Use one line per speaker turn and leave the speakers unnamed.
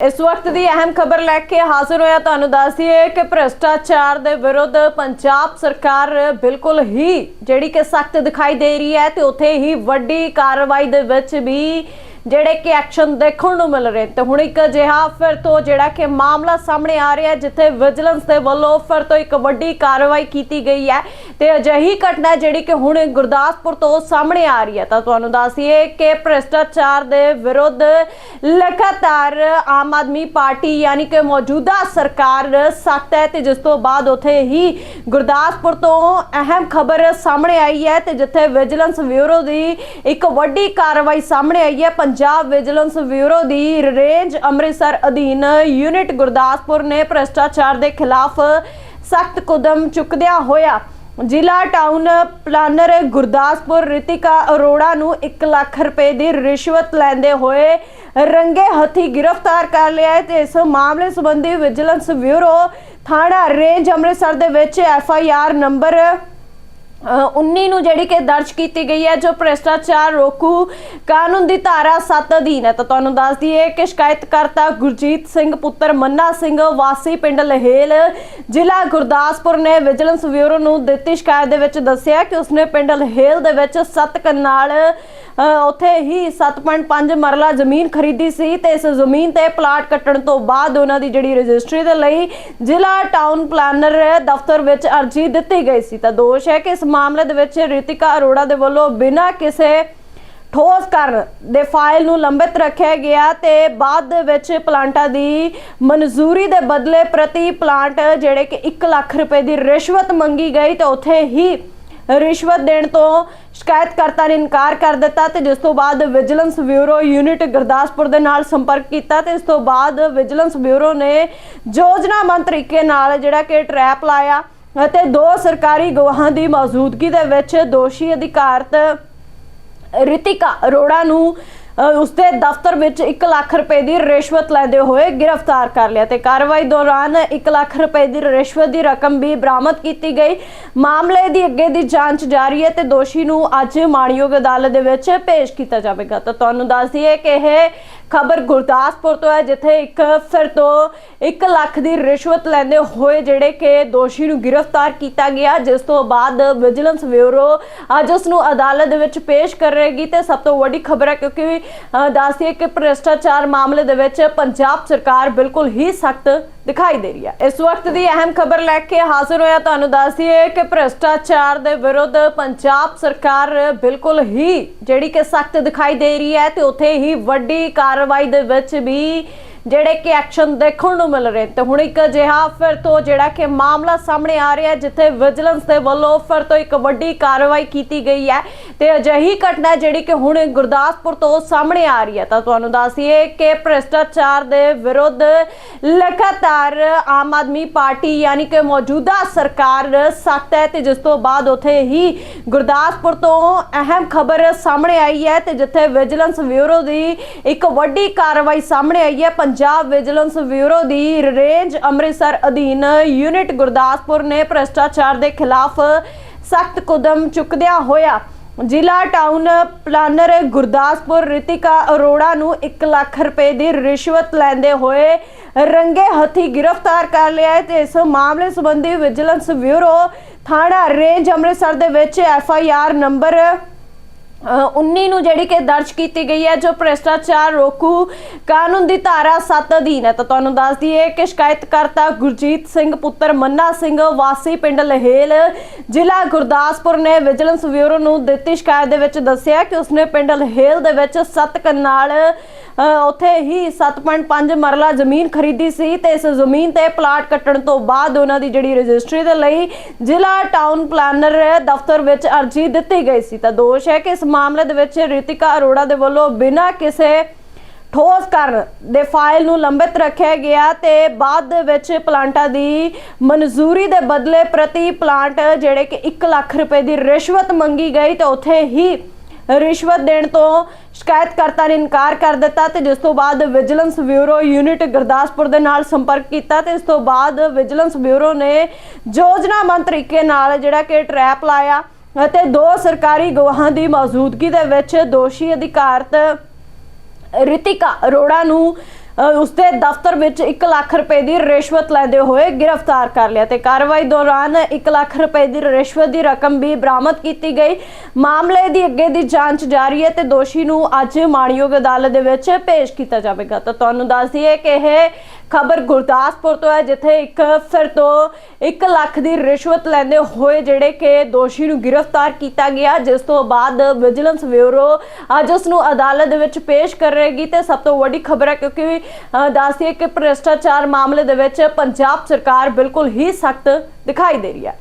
ਇਸ ਵਕਤ ਦੀ ਅਹਿਮ ਖਬਰ ਲੈ ਕੇ ਹਾਜ਼ਰ ਹੋਇਆ ਤੁਹਾਨੂੰ ਦੱਸ ਦਈਏ ਕਿ ਭ੍ਰਿਸ਼ਟਾਚਾਰ ਦੇ ਵਿਰੁੱਧ ਪੰਜਾਬ ਸਰਕਾਰ ਬਿਲਕੁਲ ਹੀ ਜਿਹੜੀ ਕਿ ਸਖਤ ਦਿਖਾਈ ਦੇ ਰਹੀ ਹੈ ਤੇ ਉੱਥੇ ਹੀ ਵੱਡੀ ਕਾਰਵਾਈ ਦੇ ਵਿੱਚ ਵੀ ਜਿਹੜੇ ਕਿ ਐਕਸ਼ਨ ਦੇਖਣ ਨੂੰ ਮਿਲ ਰਹੇ ਤੇ ਹੁਣ ਇੱਕ ਅਜਿਹਾ ਫਿਰ ਤੋਂ ਜਿਹੜਾ ਕਿ ਮਾਮਲਾ ਸਾਹਮਣੇ ਆ ਰਿਹਾ ਹੈ, ਜਿੱਥੇ ਵਿਜੀਲੈਂਸ ਦੇ ਵੱਲੋਂ ਫਿਰ ਤੋਂ ਇੱਕ ਵੱਡੀ ਕਾਰਵਾਈ ਕੀਤੀ ਗਈ ਹੈ। ਤੇ ਅਜਿਹੀ ਘਟਨਾ ਜਿਹੜੀ ਕਿ ਹੁਣ ਗੁਰਦਾਸਪੁਰ ਤੋਂ ਸਾਹਮਣੇ ਆ ਰਹੀ ਹੈ। ਤਾਂ ਤੁਹਾਨੂੰ ਦੱਸੀਏ ਕਿ ਭ੍ਰਿਸ਼ਟਾਚਾਰ ਦੇ ਵਿਰੁੱਧ ਲਗਾਤਾਰ ਆਮ ਆਦਮੀ ਪਾਰਟੀ ਯਾਨੀ ਕਿ ਮੌਜੂਦਾ ਸਰਕਾਰ ਸਖਤ ਹੈ ਤੇ ਜਿਸ ਤੋਂ ਬਾਅਦ ਉਥੇ ਹੀ ਗੁਰਦਾਸਪੁਰ ਤੋਂ ਅਹਿਮ ਖਬਰ ਸਾਹਮਣੇ ਆਈ ਹੈ ਤੇ ਜਿੱਥੇ ਵਿਜੀਲੈਂਸ ਬਿਊਰੋ ਦੀ ਇੱਕ ਵੱਡੀ ਕਾਰਵਾਈ ਸਾਹਮਣੇ ਆਈ ਹੈ। ਪੰਜਾਬ ਵਿਜੀਲੈਂਸ ਬਿਊਰੋ ਦੀ ਰੇਂਜ ਅੰਮ੍ਰਿਤਸਰ ਅਧੀਨ ਯੂਨਿਟ ਗੁਰਦਾਸਪੁਰ ਨੇ ਭ੍ਰਿਸ਼ਟਾਚਾਰ ਦੇ ਖਿਲਾਫ ਸਖਤ ਕਦਮ ਚੁੱਕਦਿਆਂ ਹੋਇਆ ਜ਼ਿਲ੍ਹਾ ਟਾਊਨ ਪਲਾਨਰ ਗੁਰਦਾਸਪੁਰ ਰਿਤਿਕਾ ਅਰੋੜਾ ਨੂੰ 1 ਲੱਖ ਰੁਪਏ ਦੀ ਰਿਸ਼ਵਤ ਲੈਂਦੇ ਹੋਏ ਰੰਗੇ ਹੱਥੀ ਗ੍ਰਿਫਤਾਰ ਕਰ ਲਿਆ ਹੈ ਤੇ ਇਸ ਮਾਮਲੇ ਸੰਬੰਧੀ ਵਿਜੀਲੈਂਸ ਬਿਊਰੋ ਥਾਣਾ ਰੇਂਜ ਅੰਮ੍ਰਿਤਸਰ ਦੇ ਵਿੱਚ ਐਫ ਆਈ ਆਰ ਨੰਬਰ ਅ, 19 ਨੂੰ ਜਿਹੜੀ ਕਿ ਦਰਜ ਕੀਤੀ ਗਈ ਹੈ ਜੋ ਭ੍ਰਿਸ਼ਟਾਚਾਰ ਰੋਕੂ ਕਾਨੂੰਨ ਦੀ ਧਾਰਾ 7 ਅਧੀਨ ਹੈ। ਤਾਂ ਤੁਹਾਨੂੰ ਦੱਸ ਦਈਏ ਕਿ ਸ਼ਿਕਾਇਤਕਰਤਾ ਗੁਰਜੀਤ ਸਿੰਘ ਪੁੱਤਰ ਮੰਨਾ ਸਿੰਘ ਵਾਸੀ ਪਿੰਡ ਲਹੇਲ ਜ਼ਿਲ੍ਹਾ ਗੁਰਦਾਸਪੁਰ ਨੇ ਵਿਜੀਲੈਂਸ ਬਿਊਰੋ ਨੂੰ ਦਿੱਤੀ ਸ਼ਿਕਾਇਤ ਦੇ ਵਿੱਚ ਦੱਸਿਆ ਕਿ ਉਸਨੇ ਪਿੰਡ ਲਹੇਲ ਦੇ ਵਿੱਚ ਸੱਤ ਕਨਾਲ ਉੱਥੇ ਹੀ 7.5 ਮਰਲਾ ਜ਼ਮੀਨ ਖਰੀਦੀ ਸੀ ਤੇ ਇਸ ਜ਼ਮੀਨ ਤੇ ਪਲਾਟ ਕੱਟਣ ਤੋਂ ਬਾਅਦ ਉਹਨਾਂ ਦੀ ਜਿਹੜੀ ਰਜਿਸਟਰੀ ਦੇ ਲਈ ਜ਼ਿਲ੍ਹਾ ਟਾਊਨ ਪਲਾਨਰ ਦਫ਼ਤਰ ਵਿੱਚ ਅਰਜ਼ੀ ਦਿੱਤੀ ਗਈ ਸੀ। ਤਾਂ ਦੋਸ਼ ਹੈ ਕਿ ਇਸ ਮਾਮਲੇ ਦੇ ਵਿੱਚ ਰਿਤਿਕਾ ਅਰੋੜਾ ਦੇ ਵੱਲੋਂ ਬਿਨਾਂ ਕਿਸੇ ਠੋਸ ਕਰਨ ਦੇ ਫਾਈਲ ਨੂੰ ਲੰਬਿਤ ਰੱਖਿਆ ਗਿਆ ਤੇ ਬਾਅਦ ਦੇ ਵਿੱਚ ਪਲਾਂਟਾਂ ਦੀ ਮਨਜ਼ੂਰੀ ਦੇ ਬਦਲੇ ਪ੍ਰਤੀ ਪਲਾਂਟ ਜਿਹੜੇ ਕਿ 1 ਲੱਖ ਰੁਪਏ ਦੀ ਰਿਸ਼ਵਤ ਮੰਗੀ ਗਈ ਤੇ ਉੱਥੇ ਹੀ ਰਿਸ਼ਵਤ ਦੇਣ ਤੋਂ ਸ਼ਿਕਾਇਤਕਰਤਾ ਨੇ ਇਨਕਾਰ ਕਰ ਦਿੱਤਾ ਤੇ ਜਿਸ ਤੋਂ ਬਾਅਦ ਵਿਜੀਲੈਂਸ ਬਿਊਰੋ ਯੂਨਿਟ ਗੁਰਦਾਸਪੁਰ ਦੇ ਨਾਲ ਸੰਪਰਕ ਕੀਤਾ ਤੇ ਇਸ ਤੋਂ ਬਾਅਦ ਵਿਜੀਲੈਂਸ ਬਿਊਰੋ ਨੇ ਯੋਜਨਾਬੰਦ ਤਰੀਕੇ ਨਾਲ ਜਿਹੜਾ ਕਿ ਟਰੈਪ ਲਾਇਆ ਅਤੇ ਦੋ ਸਰਕਾਰੀ ਗਵਾਹਾਂ ਦੀ ਮੌਜੂਦਗੀ ਦੇ ਵਿੱਚ ਦੋਸ਼ੀ ਅਧਿਕਾਰਤ ਰਿਤਿਕਾ ਅਰੋੜਾ ਨੂੰ ਉਸਦੇ ਦਫ਼ਤਰ ਵਿੱਚ 1 ਲੱਖ ਰੁਪਏ ਦੀ ਰਿਸ਼ਵਤ ਲੈਂਦੇ ਹੋਏ ਗ੍ਰਿਫਤਾਰ ਕਰ ਲਿਆ ਤੇ ਕਾਰਵਾਈ ਦੌਰਾਨ 1 ਲੱਖ ਰੁਪਏ ਦੀ ਰਿਸ਼ਵਤ ਦੀ ਰਕਮ ਵੀ ਬਰਾਮਦ ਕੀਤੀ ਗਈ। ਮਾਮਲੇ ਦੀ ਅੱਗੇ ਦੀ ਜਾਂਚ ਜਾਰੀ ਹੈ ਤੇ ਦੋਸ਼ੀ ਨੂੰ ਅੱਜ ਮਾਣਯੋਗ ਅਦਾਲਤ ਦੇ ਵਿੱਚ ਪੇਸ਼ ਕੀਤਾ ਜਾਵੇਗਾ। ਤਾਂ ਤੁਹਾਨੂੰ ਦੱਸ ਦਈਏ ਕਿ ਇਹ ਖਬਰ ਗੁਰਦਾਸਪੁਰ ਤੋਂ ਹੈ, ਜਿੱਥੇ ਇੱਕ ਫਿਰ ਤੋਂ 1 ਲੱਖ ਦੀ ਰਿਸ਼ਵਤ ਲੈਂਦੇ ਹੋਏ ਜਿਹੜੇ ਕਿ ਦੋਸ਼ੀ ਨੂੰ ਗ੍ਰਿਫਤਾਰ ਕੀਤਾ ਗਿਆ, ਜਿਸ ਤੋਂ ਬਾਅਦ ਵਿਜੀਲੈਂਸ ਬਿਊਰੋ ਅੱਜ ਉਸ ਨੂੰ ਅਦਾਲਤ ਦੇ ਵਿੱਚ ਪੇਸ਼ ਕਰੇਗੀ ਤੇ ਸਭ ਤੋਂ ਵੱਡੀ ਖਬਰ ਹੈ, ਕਿਉਂਕਿ ਦੱਸਦੀ ਹੈ ਕਿ ਭ੍ਰਿਸ਼ਟਾਚਾਰ ਮਾਮਲੇ ਦੇ ਵਿੱਚ ਪੰਜਾਬ ਸਰਕਾਰ ਬਿਲਕੁਲ ਹੀ ਸਖਤ ਦਿਖਾਈ ਦੇ ਰਹੀ ਹੈ। ਇਸ ਵਕਤ ਦੀ ਅਹਿਮ ਖਬਰ ਲੈ ਕੇ ਹਾਜ਼ਰ ਹੋਇਆ ਤੁਹਾਨੂੰ ਦੱਸ ਦਈਏ ਕਿ ਭ੍ਰਿਸ਼ਟਾਚਾਰ ਦੇ ਵਿਰੁੱਧ ਪੰਜਾਬ ਸਰਕਾਰ ਬਿਲਕੁਲ ਹੀ ਜਿਹੜੀ ਕਿ ਸਖਤ ਦਿਖਾਈ ਦੇ ਰਹੀ ਹੈ ਤੇ ਉੱਥੇ ਹੀ ਵੱਡੀ ਕਾਰ ਦੇ ਵਿੱਚ ਵੀ ਜਿਹੜੇ ਕਿ ਐਕਸ਼ਨ ਦੇਖਣ ਨੂੰ ਮਿਲ ਰਹੇ ਤੇ ਹੁਣ ਇੱਕ ਅਜਿਹਾ ਫਿਰ ਤੋਂ ਜਿਹੜਾ ਕਿ ਮਾਮਲਾ ਸਾਹਮਣੇ ਆ ਰਿਹਾ ਹੈ, ਜਿੱਥੇ ਵਿਜੀਲੈਂਸ ਦੇ ਵੱਲੋਂ ਫਿਰ ਤੋਂ ਇੱਕ ਵੱਡੀ ਕਾਰਵਾਈ ਕੀਤੀ ਗਈ ਹੈ। ਤੇ ਅਜਿਹੀ ਘਟਨਾ ਜਿਹੜੀ ਕਿ ਹੁਣ ਗੁਰਦਾਸਪੁਰ ਤੋਂ ਸਾਹਮਣੇ ਆ ਰਹੀ ਹੈ। ਤਾਂ ਤੁਹਾਨੂੰ ਦੱਸੀਏ ਕਿ ਭ੍ਰਿਸ਼ਟਾਚਾਰ ਦੇ ਵਿਰੁੱਧ ਲਗਾਤਾਰ ਆਮ ਆਦਮੀ ਪਾਰਟੀ ਯਾਨੀ ਕਿ ਮੌਜੂਦਾ ਸਰਕਾਰ ਸਖਤ ਹੈ ਤੇ ਜਿਸ ਤੋਂ ਬਾਅਦ ਉਥੇ ਹੀ ਗੁਰਦਾਸਪੁਰ ਤੋਂ ਅਹਿਮ ਖਬਰ ਸਾਹਮਣੇ ਆਈ ਹੈ ਤੇ ਜਿੱਥੇ ਵਿਜੀਲੈਂਸ ਬਿਊਰੋ ਦੀ ਇੱਕ ਵੱਡੀ ਕਾਰਵਾਈ ਸਾਹਮਣੇ ਆਈ ਹੈ। ਪੰਜਾਬ ਵਿਜੀਲੈਂਸ ਬਿਊਰੋ ਦੀ ਰੇਂਜ ਅੰਮ੍ਰਿਤਸਰ ਅਧੀਨ ਯੂਨਿਟ ਗੁਰਦਾਸਪੁਰ ਨੇ ਭ੍ਰਿਸ਼ਟਾਚਾਰ ਦੇ ਖਿਲਾਫ ਸਖਤ ਕਦਮ ਚੁੱਕਦਿਆਂ ਹੋਇਆ ਜ਼ਿਲ੍ਹਾ ਟਾਊਨ ਪਲਾਨਰ ਗੁਰਦਾਸਪੁਰ ਰਿਤਿਕਾ ਅਰੋੜਾ ਨੂੰ 1 ਲੱਖ ਰੁਪਏ ਦੀ ਰਿਸ਼ਵਤ ਲੈਂਦੇ ਹੋਏ ਰੰਗੇ ਹੱਥੀ ਗ੍ਰਿਫਤਾਰ ਕਰ ਲਿਆ ਹੈ ਤੇ ਇਸ ਮਾਮਲੇ ਸੰਬੰਧੀ ਵਿਜੀਲੈਂਸ ਬਿਊਰੋ ਥਾਣਾ ਰੇਂਜ ਅੰਮ੍ਰਿਤਸਰ ਦੇ ਵਿੱਚ ਐਫ ਆਈ ਆਰ ਨੰਬਰ 19 ਨੂੰ ਜਿਹੜੀ ਕਿ ਦਰਜ ਕੀਤੀ ਗਈ ਹੈ, ਜੋ ਭ੍ਰਿਸ਼ਟਾਚਾਰ ਰੋਕੂ ਕਾਨੂੰਨ ਦੀ ਧਾਰਾ 7 ਅਧੀਨ ਹੈ। ਤਾਂ ਤੁਹਾਨੂੰ ਦੱਸ ਦਈਏ ਕਿ ਸ਼ਿਕਾਇਤਕਰਤਾ ਗੁਰਜੀਤ ਸਿੰਘ, ਪੁੱਤਰ ਮੰਨਾ ਸਿੰਘ, ਵਾਸੀ ਪਿੰਡ ਲਹੇਲ, ਜ਼ਿਲ੍ਹਾ ਗੁਰਦਾਸਪੁਰ ਨੇ ਵਿਜੀਲੈਂਸ ਬਿਊਰੋ ਨੂੰ ਦਿੱਤੀ ਸ਼ਿਕਾਇਤ ਦੇ ਵਿੱਚ ਦੱਸਿਆ ਕਿ ਉਸਨੇ ਪਿੰਡ ਲਹੇਲ ਦੇ ਵਿੱਚ ਸੱਤ ਕਨਾਲ ਉੱਥੇ ਹੀ 7.5 ਮਰਲਾ ਜ਼ਮੀਨ ਖਰੀਦੀ ਸੀ ਤੇ ਇਸ ਜ਼ਮੀਨ ਤੇ ਪਲਾਟ ਕੱਟਣ ਤੋਂ ਬਾਅਦ ਉਹਨਾਂ ਦੀ ਜਿਹੜੀ ਰਜਿਸਟਰੀ ਦੇ ਲਈ ਜ਼ਿਲ੍ਹਾ ਟਾਊਨ ਪਲਾਨਰ ਦਫ਼ਤਰ ਵਿੱਚ ਅਰਜ਼ੀ ਦਿੱਤੀ ਗਈ ਸੀ। ਤਾਂ ਦੋਸ਼ ਹੈ ਕਿ ਇਸ ਮਾਮਲੇ ਦੇ ਵਿੱਚ ਰਿਤਿਕਾ ਅਰੋੜਾ ਦੇ ਵੱਲੋਂ ਬਿਨਾਂ ਕਿਸੇ ਠੋਸ ਕਰਨ ਦੇ ਫਾਈਲ ਨੂੰ ਲੰਬਿਤ ਰੱਖਿਆ ਗਿਆ ਤੇ ਬਾਅਦ ਦੇ ਵਿੱਚ ਪਲਾਂਟਾਂ ਦੀ ਮਨਜ਼ੂਰੀ ਦੇ ਬਦਲੇ ਪ੍ਰਤੀ ਪਲਾਂਟ ਜਿਹੜੇ ਕਿ 1 ਲੱਖ ਰੁਪਏ ਦੀ ਰਿਸ਼ਵਤ ਮੰਗੀ ਗਈ ਤੇ ਉੱਥੇ ਹੀ ਰਿਸ਼ਵਤ ਦੇਣ ਤੋਂ ਸ਼ਿਕਾਇਤਕਰਤਾ ਨੇ ਇਨਕਾਰ ਕਰ ਦਿੱਤਾ ਤੇ ਜਿਸ ਤੋਂ ਬਾਅਦ ਵਿਜੀਲੈਂਸ ਬਿਊਰੋ ਯੂਨਿਟ ਗੁਰਦਾਸਪੁਰ ਦੇ ਨਾਲ ਸੰਪਰਕ ਕੀਤਾ ਤੇ ਇਸ ਤੋਂ ਬਾਅਦ ਵਿਜੀਲੈਂਸ ਬਿਊਰੋ ਨੇ ਯੋਜਨਾਬੰਦ ਤਰੀਕੇ ਨਾਲ ਜਿਹੜਾ ਕਿ ਟਰੈਪ ਲਾਇਆ ਅਤੇ ਦੋ ਸਰਕਾਰੀ ਗਵਾਹਾਂ ਦੀ ਮੌਜੂਦਗੀ ਦੇ ਵਿੱਚ ਦੋਸ਼ੀ ਅਧਿਕਾਰਤ ਰਿਤਿਕਾ ਅਰੋੜਾ ਨੂੰ ਉਸਦੇ ਦਫ਼ਤਰ ਵਿੱਚ 1 ਲੱਖ ਰੁਪਏ ਦੀ ਰਿਸ਼ਵਤ ਲੈਂਦੇ ਹੋਏ ਗ੍ਰਿਫਤਾਰ ਕਰ ਲਿਆ ਤੇ ਕਾਰਵਾਈ ਦੌਰਾਨ 1 ਲੱਖ ਰੁਪਏ ਦੀ ਰਿਸ਼ਵਤ ਦੀ ਰਕਮ ਵੀ ਬਰਾਮਦ ਕੀਤੀ ਗਈ। ਮਾਮਲੇ ਦੀ ਅੱਗੇ ਦੀ ਜਾਂਚ ਜਾਰੀ ਹੈ ਤੇ ਦੋਸ਼ੀ ਨੂੰ ਅੱਜ ਮਾਣਯੋਗ ਅਦਾਲਤ ਦੇ ਵਿੱਚ ਪੇਸ਼ ਕੀਤਾ ਜਾਵੇਗਾ। ਤਾਂ ਤੁਹਾਨੂੰ ਦੱਸ ਦਈਏ ਕਿ ਇਹ ਖਬਰ ਗੁਰਦਾਸਪੁਰ ਤੋਂ ਹੈ, ਜਿੱਥੇ ਇੱਕ ਫਿਰ ਤੋਂ 1 ਲੱਖ ਦੀ ਰਿਸ਼ਵਤ ਲੈਂਦੇ ਹੋਏ ਜਿਹੜੇ ਕਿ ਦੋਸ਼ੀ ਨੂੰ ਗ੍ਰਿਫਤਾਰ ਕੀਤਾ ਗਿਆ, ਜਿਸ ਤੋਂ ਬਾਅਦ ਵਿਜੀਲੈਂਸ ਬਿਊਰੋ ਅੱਜ ਉਸ ਨੂੰ ਅਦਾਲਤ ਦੇ ਵਿੱਚ ਪੇਸ਼ ਕਰੇਗੀ। ਤੇ ਸਭ ਤੋਂ ਵੱਡੀ ਖਬਰ ਹੈ ਕਿਉਂਕਿ ਅ, ਕਿ ਭ੍ਰਿਸ਼ਟਾਚਾਰ ਮਾਮਲੇ ਦੇ ਵਿੱਚ ਪੰਜਾਬ ਸਰਕਾਰ ਬਿਲਕੁਲ ਹੀ ਸਖਤ ਦਿਖਾਈ ਦੇ ਰਹੀ ਹੈ।